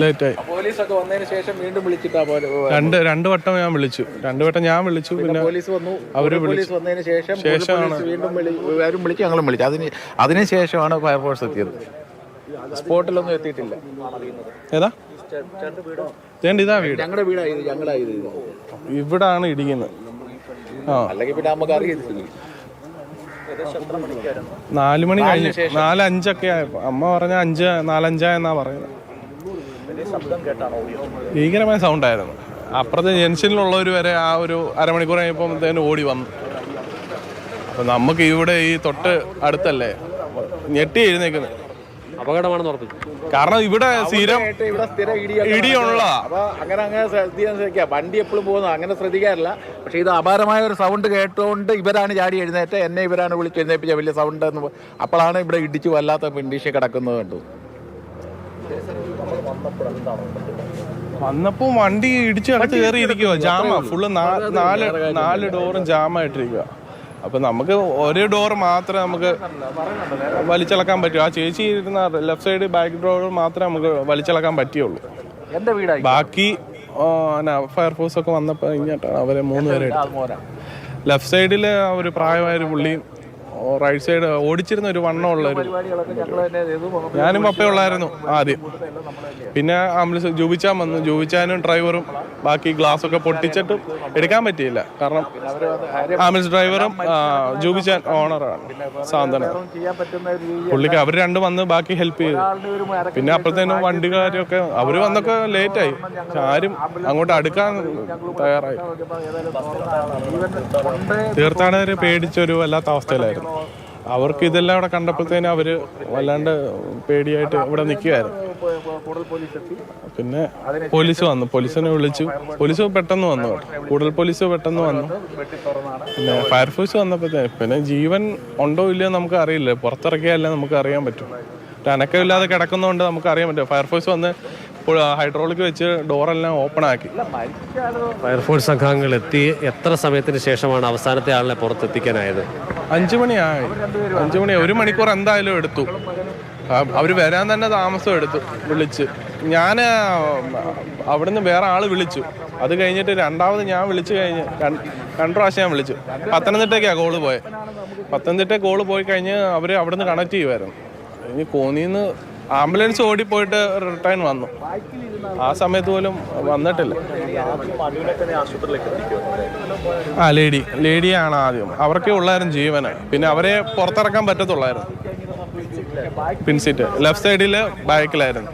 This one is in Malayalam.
ലേറ്റായി പോലീസ് ഒക്കെ വന്നതിന് ശേഷം വീണ്ടും വിളിച്ചിട്ടാ രണ്ട് രണ്ട് വട്ടം ഞാൻ വിളിച്ചു. രണ്ട് വട്ടം ഞാൻ വിളിച്ചു. പിന്നെ പോലീസ് വന്നു. അവർ പോലീസ് വന്നതിന് ശേഷം പോലീസ് വീണ്ടും ആരും വിളിച്ചു ഞങ്ങളും വിളിച്ചു. അതിന് അതിന് ശേഷമാണ് ഫയർഫോഴ്സ് എത്തിയത്. സ്പോട്ടിലൊന്നും എത്തിയിട്ടില്ല. ഏതാ? ചേട്ടൻ ഇതാ വീട്. ഞങ്ങളുടെ വീടായത് ഞങ്ങളാ ഇത്. ഇവിടാണ് ഇടിക്കുന്നത്. ആ. അല്ലെങ്കിൽ പിന്നെ നമുക്ക് അറിയത്തില്ല നാല് മണി കഴിഞ്ഞു. നാല് അഞ്ചൊക്കെ ആയപ്പോ അമ്മ പറഞ്ഞ അഞ്ച് നാലഞ്ചായെന്നാ പറയുന്നത് ഭീകരമായ സൗണ്ട് ആയിരുന്നു അപ്പുറത്തെ ജംഗ്ഷനിലുള്ളവർ വരെ ആ ഒരു അരമണിക്കൂർ കഴിയുമ്പോഴത്തേനും ഓടി വന്നു. അപ്പൊ നമുക്ക് ഇവിടെ ഈ തൊട്ട് അടുത്തല്ലേ? ഞെട്ടി എഴുന്നേക്കുന്നത് അപകടമാണെന്ന് ഉറപ്പിച്ചു. കാരണം ഇവിടെ സ്ഥിരം ഇവിടെ സ്ഥിരം ഇടി ഇടിയുള്ള അപ്പൊ അങ്ങനെ അങ്ങനെ ശ്രദ്ധിക്കാൻ വണ്ടി എപ്പോഴും പോകുന്നു അങ്ങനെ ശ്രദ്ധിക്കാറില്ല. പക്ഷെ ഇത് അപാരമായ ഒരു സൗണ്ട് കേട്ടുകൊണ്ട് ഇവരാണ് ചാടി എഴുന്നേറ്റ് എന്നെ ഇവരാണ് വിളിച്ച് എഴുന്നേപ്പിച്ച വലിയ സൗണ്ട് എന്ന് പ- അപ്പോഴാണ് ഇവിടെ ഇടിച്ചു വല്ലാത്ത പിണ്ടീഷ കിടക്കുന്നത് കണ്ടു. വന്നപ്പോ വണ്ടി ഇടിച്ചു അകത്ത് കയറി ഇരിക്കുക ജാമ. ഫുള്ള് നാല് നാല് ഡോറും ജാമായിട്ടിരിക്കുക അപ്പൊ നമുക്ക് ഒരു ഡോർ മാത്രമേ നമുക്ക് വലിച്ചിളക്കാൻ പറ്റൂ. ആ ചേച്ചി ഇരുന്ന ലെഫ്റ്റ് സൈഡ് ബാക്ക് ഡോർ മാത്രമേ നമുക്ക് വലിച്ചിളക്കാൻ പറ്റിയുള്ളൂ എന്റെ വീടായി ബാക്കി ഫയർഫോഴ്സ് ഒക്കെ വന്നപ്പോൾ കഴിഞ്ഞിട്ടാണ് അവരെ മൂന്ന് പേരെ ലെഫ്റ്റ് സൈഡിൽ ഒരു പ്രായമായ പുള്ളിയും റൈറ്റ് സൈഡ് ഓടിച്ചിരുന്ന ഒരു വണ്ണമുള്ള ഒരു ഞാനും പപ്പയുള്ളായിരുന്നു ആദ്യം പിന്നെ ആംബുലൻസ് ജൂബിച്ചാൻ വന്നു. ജൂബിച്ചാനും ഡ്രൈവറും ബാക്കി ഗ്ലാസ് ഒക്കെ പൊട്ടിച്ചിട്ട് എടുക്കാൻ പറ്റിയില്ല. കാരണം ആംബുലൻസ് ഡ്രൈവറും ജൂബിച്ചാൻ ഓണറാണ്. സാന്ത്വന. പുള്ളിക്ക് അവർ രണ്ടും വന്ന് ബാക്കി ഹെൽപ്പ് ചെയ്തു. പിന്നെ അപ്പോഴത്തേനും വണ്ടിക്കാരൊക്കെ അവർ വന്നൊക്കെ ലേറ്റായി ആയി. ആരും അങ്ങോട്ട് അടുക്കാൻ തയ്യാറായി. തീർത്ഥാടകർ പേടിച്ചൊരു വല്ലാത്ത അവസ്ഥയിലായിരുന്നു. അവർക്ക് ഇതെല്ലാം അവിടെ കണ്ടപ്പോഴത്തേനും അവർ വല്ലാണ്ട് പേടിയായിട്ട് ഇവിടെ നിൽക്കുകയായിരുന്നു പിന്നെ പോലീസ് വന്നു. പോലീസിനെ വിളിച്ചു. പോലീസ് പെട്ടെന്ന് വന്നു. കൂടുതൽ പോലീസ് പെട്ടെന്ന് വന്നു. പിന്നെ ഫയർഫോഴ്സ് വന്നപ്പോഴത്തേ പിന്നെ ജീവൻ ഉണ്ടോ ഇല്ലയോ നമുക്ക് അറിയില്ല. പുറത്തിറക്കിയാലേ നമുക്ക് അറിയാൻ പറ്റും. അനക്കമില്ലാതെ കിടക്കുന്നതുകൊണ്ട് നമുക്ക് അറിയാൻ പറ്റും. ഫയർഫോഴ്സ് വന്ന് ഹൈഡ്രോളിക് വെച്ച് ഡോറെല്ലാം ഓപ്പൺ ആക്കി. ഫയർഫോഴ്സ് സംഘങ്ങൾ എത്തി. എത്ര സമയത്തിന് ശേഷമാണ് അവസാനത്തെ ആളിനെ പുറത്തെത്തിക്കാനായത്? അഞ്ചു മണിയായി. അഞ്ചു മണി ഒരു മണിക്കൂർ എന്തായാലും എടുത്തു. അവർ വരാൻ തന്നെ താമസം എടുത്തു വിളിച്ച്. ഞാൻ അവിടുന്ന് വേറെ ആൾ വിളിച്ചു. അത് കഴിഞ്ഞിട്ട് രണ്ടാമത് ഞാൻ വിളിച്ചു കഴിഞ്ഞ് രണ്ട് പ്രാവശ്യം ഞാൻ വിളിച്ചു. പത്തനംതിട്ടയ്ക്കാണ് കോൾ പോയത് പത്തനംതിട്ട കോൾ പോയി കഴിഞ്ഞ് അവർ അവിടുന്ന് കണക്ട് ചെയ്യുമായിരുന്നു ഇനി കോന്നിന്ന് ആംബുലൻസ് ഓടിപ്പോയിട്ട് റിട്ടേൺ വന്നു. ആ സമയത്ത് പോലും വന്നിട്ടില്ല. ആ ലേഡി. ലേഡിയാണ് ആദ്യം. അവർക്കേ ഉള്ളായിരുന്നു ജീവന്. പിന്നെ അവരെ പുറത്തിറക്കാൻ പറ്റത്തുള്ളായിരുന്നു. പിൻസീറ്റ്. ലെഫ്റ്റ് സൈഡിൽ ബാക്കിലായിരുന്നു.